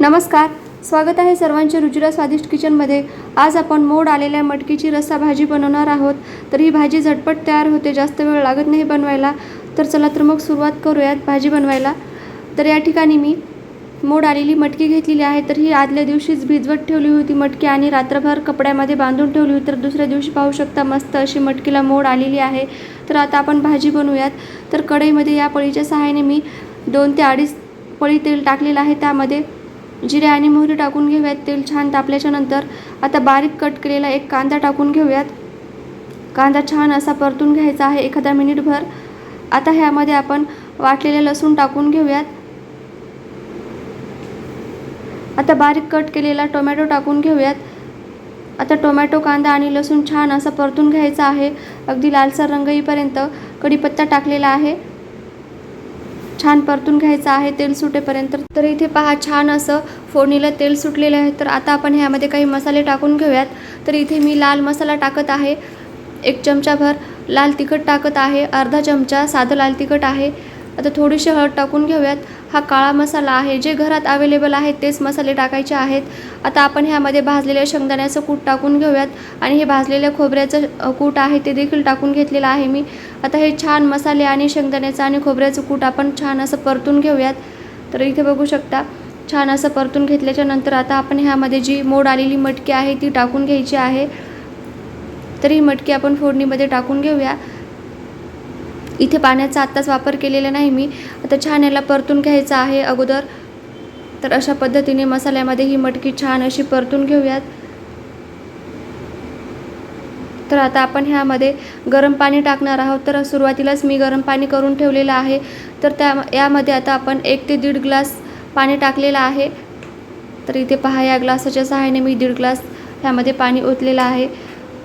नमस्कार स्वागत आहे सर्वांचे रुचिरा स्वादिष्ट किचनमध्ये. आज आपण मोड आलेल्या मटकीची रस्सा भाजी बनवणार आहोत. तर ही भाजी झटपट तयार होते जास्त वेळ लागत नाही बनवायला. तर चला तर मग सुरुवात करूयात भाजी बनवायला. तर या ठिकाणी मी मोड आलेली मटकी घेतलेली आहे. तर ही आदल्या दिवशीच भिजवत ठेवली होती मटकी आणि रात्रभर कपड्यामध्ये बांधून ठेवली होती. तर दुसऱ्या दिवशी पाहू शकता मस्त अशी मटकीला मोड आलेली आहे. तर आता आपण भाजी बनवूयात. तर कढईमध्ये या पळीच्या सहाय्याने मी दोन ते अडीच पळी तेल टाकलेलं आहे. त्यामध्ये जिरे आणि मोहरी टाकून घेऊयात. तेल छान तापल्याच्या नंतर आता बारीक कट केलेला एक कांदा टाकून घेऊयात. कांदा छान असा परतून घ्यायचा आहे एखादा मिनिटभर. आता ह्यामध्ये आपण वाटलेले लसूण टाकून घेऊयात. आता बारीक कट केलेला टोमॅटो टाकून घेऊयात. आता टोमॅटो कांदा आणि लसूण छान असा परतून घ्यायचा आहे. अगदी लालसर रंग येईपर्यंत कढीपत्ता टाकलेला आहे. छान परतून घ्यायचं आहे तेल सुटेपर्यंत. तर इथे पहा छान असं फोडणीला तेल सुटलेलं आहे. तर आता आपण ह्यामध्ये काही मसाले टाकून घेऊयात. तर इथे मी लाल मसाला टाकत आहे. एक चमचाभर लाल तिखट टाकत आहे. अर्धा चमचा साधं लाल तिखट आहे. आता थोडीशी हळद टाकून घेऊयात. हा काळा मसाला आहे जे घरात अवेलेबल आहेत तेच मसाले टाकायचे आहेत. आता आपण ह्यामध्ये भाजलेल्या शेंगदाण्याचं कूट टाकून घेऊयात. आणि हे भाजलेल्या खोबऱ्याचं कूट आहे ते देखील टाकून घेतलेलं आहे मी. आता हे छान मसाले आणि शेंगदाण्याचं आणि खोबऱ्याचं कूट आपण छान असं परतून घेऊयात. तर इथे बघू शकता छान असं परतून घेतल्याच्या नंतर आता आपण ह्यामध्ये जी मोड आलेली मटकी आहे ती टाकून घ्यायची आहे. तर ही मटकी आपण फोडणीमध्ये टाकून घेऊया. इथे पाण्याचा आत्ताच वापर केलेला नाही मी. आता छान याला परतून घ्यायचं आहे अगोदर. तर अशा पद्धतीने मसाल्यामध्ये ही मटकी छान अशी परतून घेऊयात. तर आता आपण ह्यामध्ये गरम पाणी टाकणार आहोत. तर सुरुवातीलाच मी गरम पाणी करून ठेवलेलं आहे. तर त्या यामध्ये आता आपण एक ते दीड ग्लास पाणी टाकलेलं आहे. तर इथे पहा या ग्लासाच्या सहाय्याने मी दीड ग्लास ह्यामध्ये पाणी ओतलेलं आहे.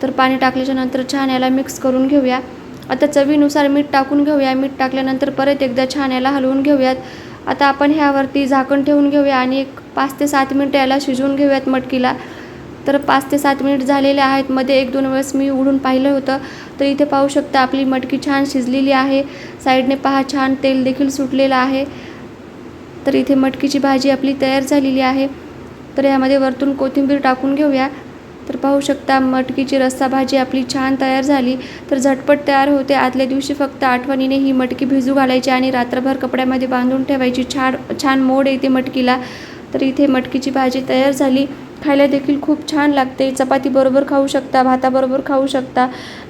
तर पाणी टाकल्याच्या नंतर छान याला मिक्स करून घेऊया. आता चवीनुसार मीठ टाकून घेऊया. मीठ टाकल्यानंतर परत एकदा छान याला हलवून घेऊयात. आता आपण ह्यावरती झाकण ठेवून घेऊया आणि एक पाच ते सात मिनटं याला शिजवून घेऊयात मटकीला. तर पाच ते सात मिनिट झालेले आहेत. मध्ये एक दोन वेळेस मी उडून पाहिलं होतं. तर इथे पाहू शकता आपली मटकी छान शिजलेली आहे. साईडने पहा छान तेल देखील सुटलेलं आहे. तर इथे मटकीची भाजी आपली तयार झालेली आहे. तर यामध्ये वरतून कोथिंबीर टाकून घेऊया. तर पाहू शकता मटकीची रस्सा भाजी आपली छान तयार झाली तर झटपट तयार होते. आदल्या दिवशी फक्त आठवणीने ही मटकी भिजू घालायची आणि रात्रभर कपड्यामध्ये बांधून ठेवायची. छान छान मोड येते मटकीला. तर इथे मटकीची भाजी तयार झाली. खायला देखील खूप छान लागते. चपातीबरोबर खाऊ शकता भाताबरोबर खाऊ शकता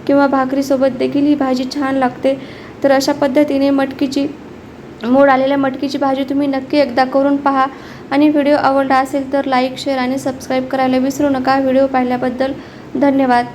किंवा भाकरीसोबत देखील ही भाजी छान लागते. तर अशा पद्धतीने मटकीची मोड आलेल्या मटकीची भाजी तुम्ही नक्की एकदा करून पहा. आणि व्हिडिओ आवडला असेल तर लाईक शेअर आणि सबस्क्राईब करायला विसरू नका. व्हिडिओ पाहिल्याबद्दल धन्यवाद.